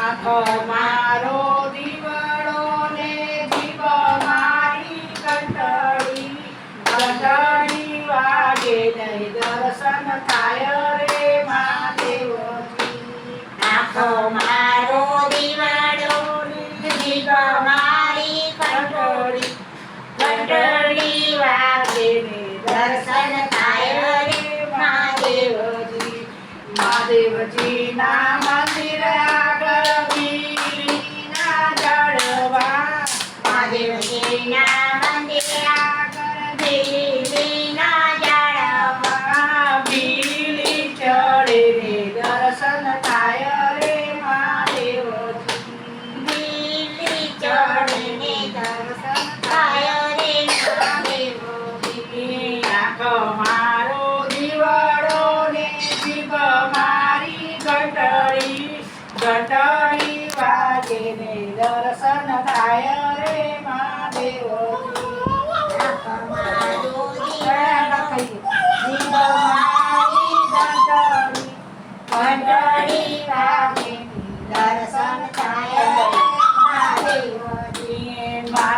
મારો દીવડો ને જીવ મારી કંટળી. કંટળી વાગે નહીં દર્શન થાય રે મહાદેવજી. આખો મારો દીવાડો દીપ મારી કંટોળી. કંટોળી વાગે ને દર્શન થાય રે મહાદેવજી. મહાદેવજી ના મંદિર મહાદેવજીના મંદિરે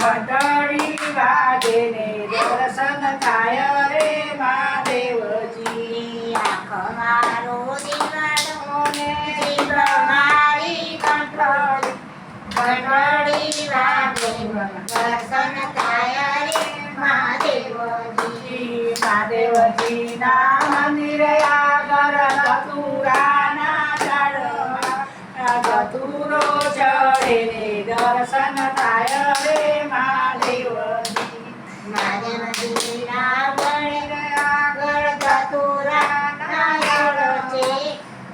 मंडळी बाजे ने दर्शन काय रे महादेव महादेवजी आख मारो दिवाडोने दिवाळी कंट्रोल कंट्रोली वादेव दर्शन काय रे महादेवजी महादेवजी ना मंदिर या करत तुराना झाड तुरो चढेने दर्शन દર્શન થાય રે મહાદેવજી મહાદેવજીના મંદિરે આગળ ધતુરાના ઝાડ છે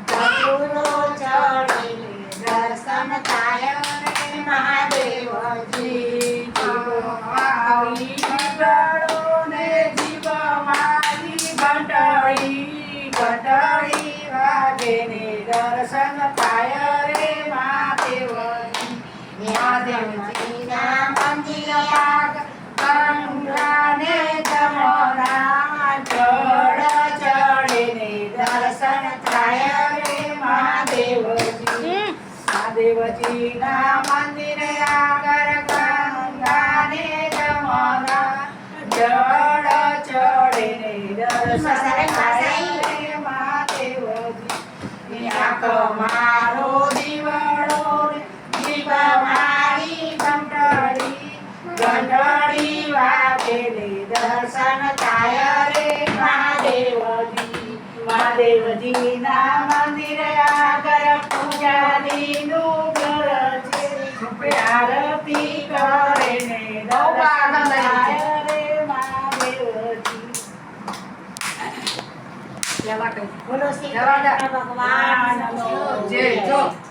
ધતુરો ચડે દર્શન થાય રે મહાદેવજી મારી દીવાળો ને જીવ મારી ઘંટડી ઘંટડી વાગે ને દર્શન થાય રે મહાદેવજી મહાદેવજીના મંદિરે આગળ કંગરાને જમોરા જળ ચડે ને દર્શન થાય રે મહાદેવજી મહાદેવજીના મંદિરે આગળ ગંગાને જમોરા જળ ચડે દર્શન થાય રે મહાદેવજી આંખો મારો દીવડો જીવ મારી ઘંટડી ઘંટડી દર્શન થાય રે મહાદેવજી મહાદેવજીના મંદિરે આગળ પૂજારીનું ઘર છે આરતી કરે ને દર્શન થાય રે મહાદેવજી બોલો શ્રી ભગવાન જય. જો